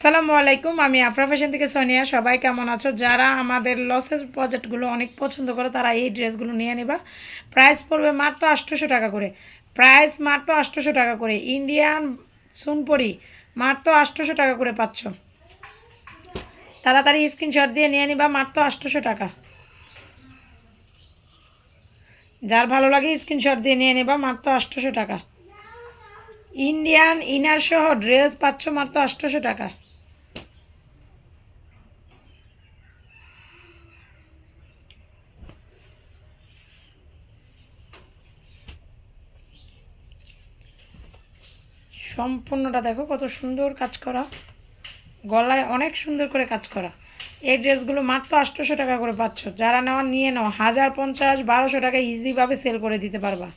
আসসালামু আলাইকুম, আমি আফরা ফ্যাশন থেকে সোনিয়া। সবাই কেমন আছো? যারা আমাদের লসেস প্রজেক্টগুলো অনেক পছন্দ করে, তারা এই ড্রেসগুলো নিয়ে নেবা। প্রাইস পড়বে মাত্র আটশোশো টাকা করে। প্রাইস মাত্র আটশোশো টাকা করে। ইন্ডিয়ান সুনপরি, মাত্র আটশোশো টাকা করে পাচ্ছ। তাড়াতাড়ি স্ক্রিনশট দিয়ে নিয়ে নিবা, মাত্র আটশোশো টাকা। যার ভালো লাগে স্ক্রিনশট দিয়ে নিয়ে নেবা, মাত্র আটশোশো টাকা। ইন্ডিয়ান ইনার সহ ড্রেস পাচ্ছ মাত্র আটশোশো টাকা। সম্পূর্ণটা দেখো, কত সুন্দর কাজ করা। গলায় অনেক সুন্দর করে কাজ করা। এই ড্রেসগুলো মাত্র আটশোশো টাকা করে পাচ্ছ। যারা নেওয়া নিয়ে নাও। হাজার পঞ্চাশ, বারোশো টাকা ইজিভাবে সেল করে দিতে পারবা।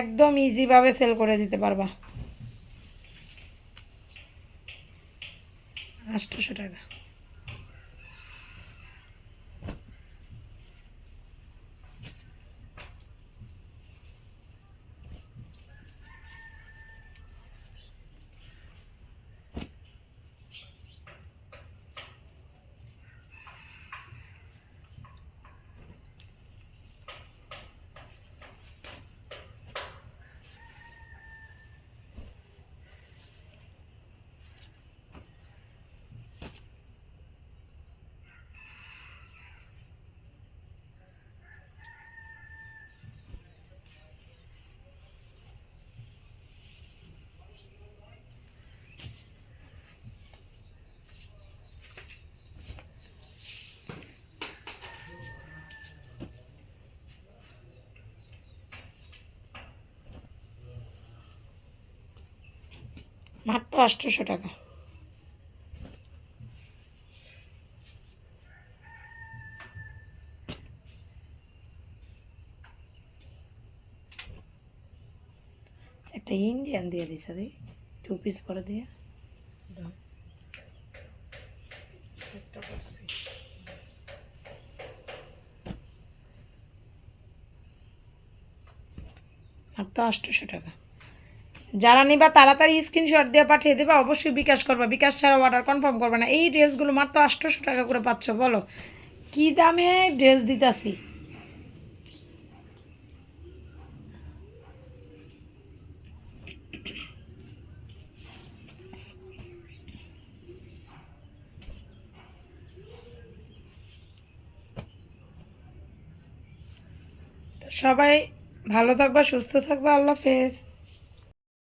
একদম ইজিভাবে সেল করে দিতে পারবা। আটশোশো টাকা। মাত্র আটশোশো টাকা। একটা ইন্ডিয়ান দিয়ে দিছে দি টু পিস করে দিয়ে। মাত্র আটশোশো টাকা। যারা নিবা তাড়াতাড়ি স্ক্রিনশট দিয়ে পাঠিয়ে দেবে, অবশ্যই বিকাশ করবা। বিকাশ ছাড়া অর্ডার কনফার্ম করবে না। এই ড্রেসগুলো মাত্র আটশোশো টাকা করে পাচ্ছ, বলো। কি দামে ড্রেস দিতাছি? সবাই ভালো থাকবা, সুস্থ থাকবা, আল্লাহ হাফেজ।